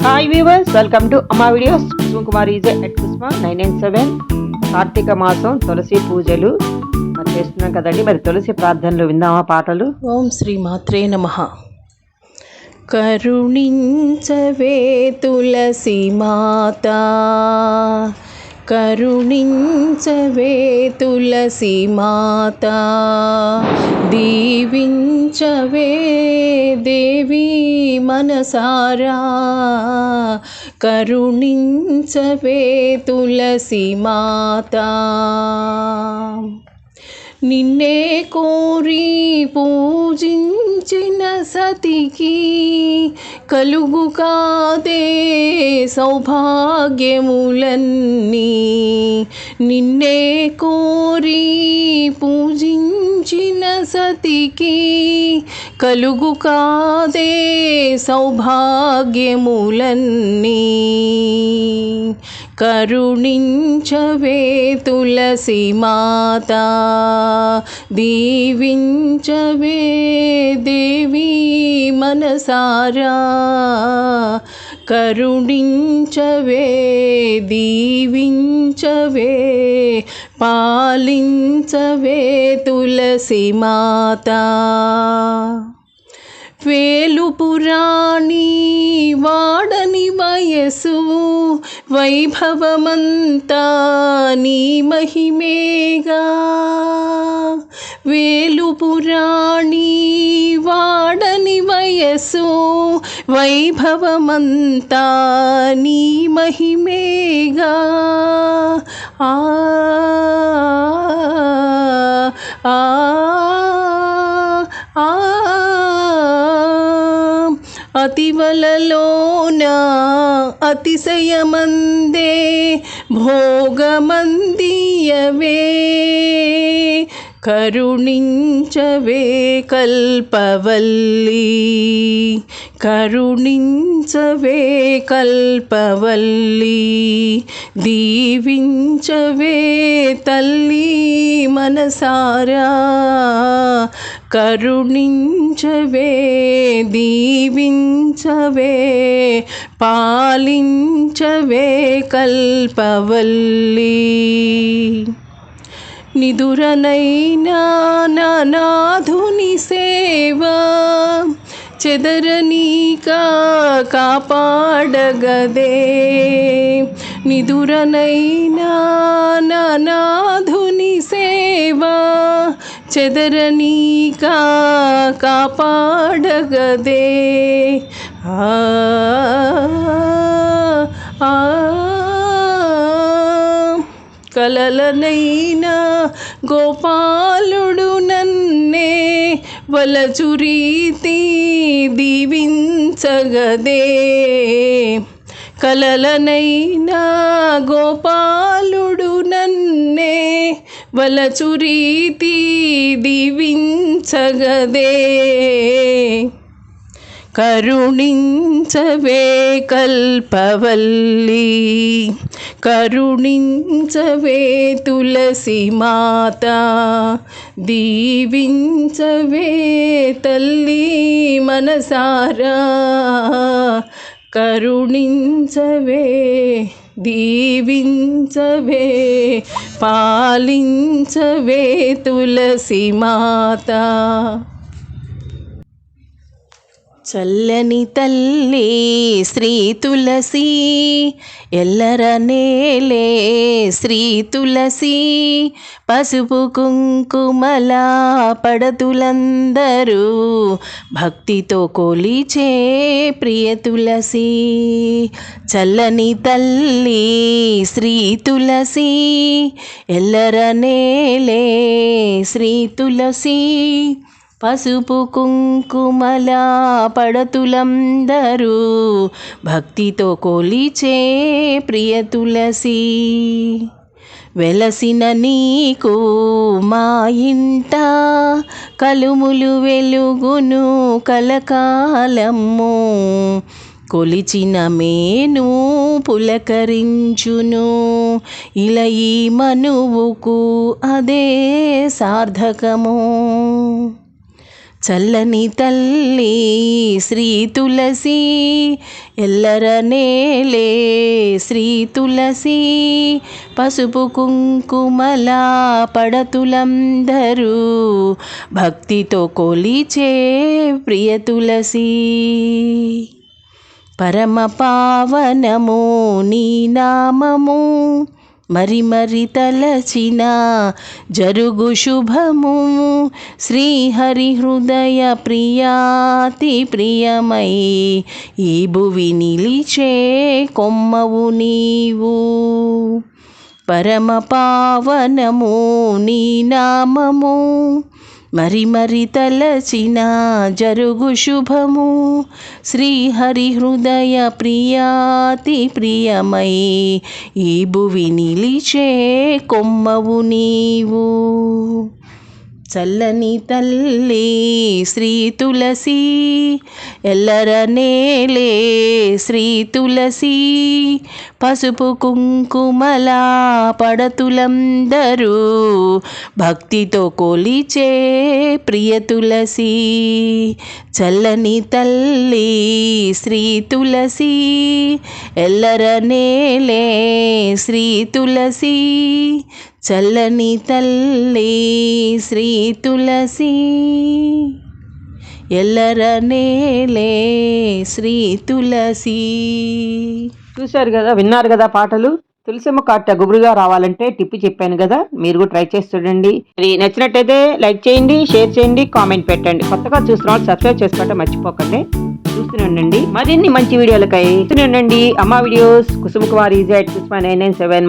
Hi viewers welcome to Amma videos Kusuma Kumar is at కుస్మా nine nine seven Karthika మాసం తులసి పూజలు. మరి చేస్తున్నాం కదండి. మరి తులసి ప్రార్థనలు విందామా పాటలు? ఓం శ్రీ మాత్రే నమ. కరుణించవే తులసి మాత. కరుణించవే తులసి మాత. దీవించవే దేవి మనసారా. కరుణించవే తులసి మాత. నిన్నే కోరి పూజించిన సతికి కలుగు కాదే సౌభాగ్యములన్నీ. నిన్నే కోరి పూజించిన సతికి కలుగు కాదే సౌభాగ్యములన్నీ. కరుణించవే తులసి మాత. దీవించవే దేవి మనసారా. కరుణించవే దీవించవే పాలించవే తులసి మాత వేలు పురాణి వాడని వయసు వైభవమంతా నీ మహిమేగా. వేలు పురాణి వాడని వయసు వైభవమంతా నీ మహిమేగా ఆ ఆ ఆ అతివలలోన అతిశయమందే భోగమందియవే కరుణించవే కల్పవల్లి. కరుణించవే కల్పవల్లి. దీవించవే తల్లి మనసారా. కరుణించవే దీవించవే. పాలించవే కల్పవల్లి. నిదురనైనా నానాధుని సేవా చెదరనీకా కాపాడగదే. నిదురనైనా నానాధుని సేవా చెదరనీకా కాపాడగదే. ఆ కలలనైనా గోపాలుడు నన్నే వలచురీతి దీవించగదే. కలలనైనా గోపాలుడు నన్నే వలచురీతి దీవించగదే. కరుణించవే కల్పవల్లి. కరుణించవే తులసి మాత. దీవించవే తల్లి మనసారా. కరుణించవే దీవించవే పాలించవే తులసి మాత. చల్లని తల్లి శ్రీ తులసి ఎల్లర నేలే శ్రీ తులసి. పసుపు కుంకుమల పడతులందరూ భక్తితో కొలిచే ప్రియ తులసి. చల్లని తల్లి శ్రీ తులసి ఎల్లర నేలే శ్రీ తులసి. పసుపు కుంకుమలా పడతులందరూ భక్తితో కొలిచే ప్రియ తులసి. వెలసిన నీకు మా ఇంట కలుములు వెలుగును కలకాలము. కొలిచిన మేను పులకరించును ఇలా ఈ మనువుకు అదే సార్థకము. చల్లని తల్లి శ్రీ తులసి ఎల్లరనేలే శ్రీ తులసి. పసుపు కుంకుమలా పడతులందరూ భక్తితో కొలిచే ప్రియ తులసి. పరమ పావనము నీ నామము మరి మరి తలచిన జరుగు శుభము శ్రీహరి హృదయ ప్రియాతి ప్రియమై ఈ భువి నిలిచే కొమ్మవు నీవు. పరమ పావనము నీ నామము. మరి మరి తలచిన జరుగు శుభము. శ్రీహరి హృదయ ప్రియాతి ప్రియమై ఈ భువి నిలిచే కొమ్మవు నీవు. చల్లని తల్లి శ్రీ తులసి ఎల్లర నేలే శ్రీ తులసి. పసుపు కుంకుమల పడతులందరూ భక్తితో కొలిచే ప్రియ తులసి. చల్లని తల్లి శ్రీ తులసి ఎల్లర నేలే శ్రీ తులసి. చల్లని తల్లి శ్రీ తులసి. ఎల్లర నేలే శ్రీ తులసి. చూశారు కదా విన్నారు కదా పాటలు? తులసిమ్మ కాట గుబురుగా రావాలంటే టిప్పు చెప్పాను కదా మీరు కూడా ట్రై చేసి చూడండి. నచ్చినట్టయితే లైక్ చేయండి షేర్ చేయండి కామెంట్ పెట్టండి. కొత్తగా చూస్తున్న వాళ్ళు సబ్స్క్రైబ్ చేసుకోవటం మర్చిపోకండి. చూస్తూనే ఉండండి. మరిన్ని మంచి వీడియోలకై చూస్తూనే ఉండండి. Amma videos Kusuma Kumar is at కుస్మా nine nine seven